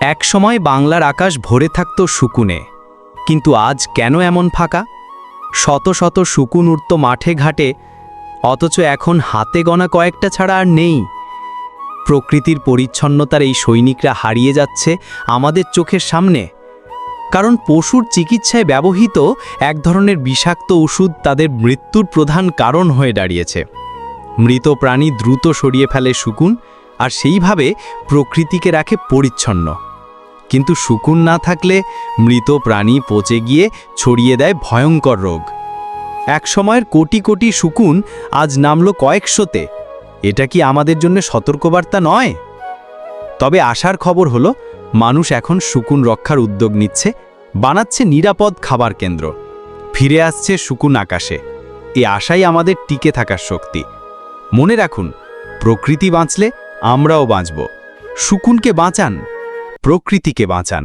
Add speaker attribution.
Speaker 1: একসময় বাংলার আকাশ ভরে থাকত শুকুনে। কিন্তু আজ কেন এমন ফাঁকা? শত শত শুকুন উঠত মাঠে ঘাটে, অথচ এখন হাতে গণা কয়েকটা ছাড়া আর নেই। প্রকৃতির পরিচ্ছন্নতার এই সৈনিকরা হারিয়ে যাচ্ছে আমাদের চোখের সামনে। কারণ পশুর চিকিৎসায় ব্যবহৃত এক ধরনের বিষাক্ত ওষুধ তাদের মৃত্যুর প্রধান কারণ হয়ে দাঁড়িয়েছে। মৃত প্রাণী দ্রুত সরিয়ে ফেলে শুকুন, আর সেইভাবে প্রকৃতিকে রাখে পরিচ্ছন্ন। কিন্তু শুকুন না থাকলে মৃত প্রাণী পচে গিয়ে ছড়িয়ে দেয় ভয়ঙ্কর রোগ। এক সময়ের কোটি কোটি শুকুন আজ নামলো কয়েকশোতে। এটা কি আমাদের জন্য সতর্কবার্তা নয়? তবে আসার খবর হলো, মানুষ এখন শুকুন রক্ষার উদ্যোগ নিচ্ছে, বানাচ্ছে নিরাপদ খাবার কেন্দ্র। ফিরে আসছে শুকুন আকাশে। এই আশাই আমাদের টিকে থাকার শক্তি। মনে রাখুন, প্রকৃতি বাঁচলে আমরাও বাঁচব। শুকুনকে বাঁচান। প্রকৃতিকে বাঁচান।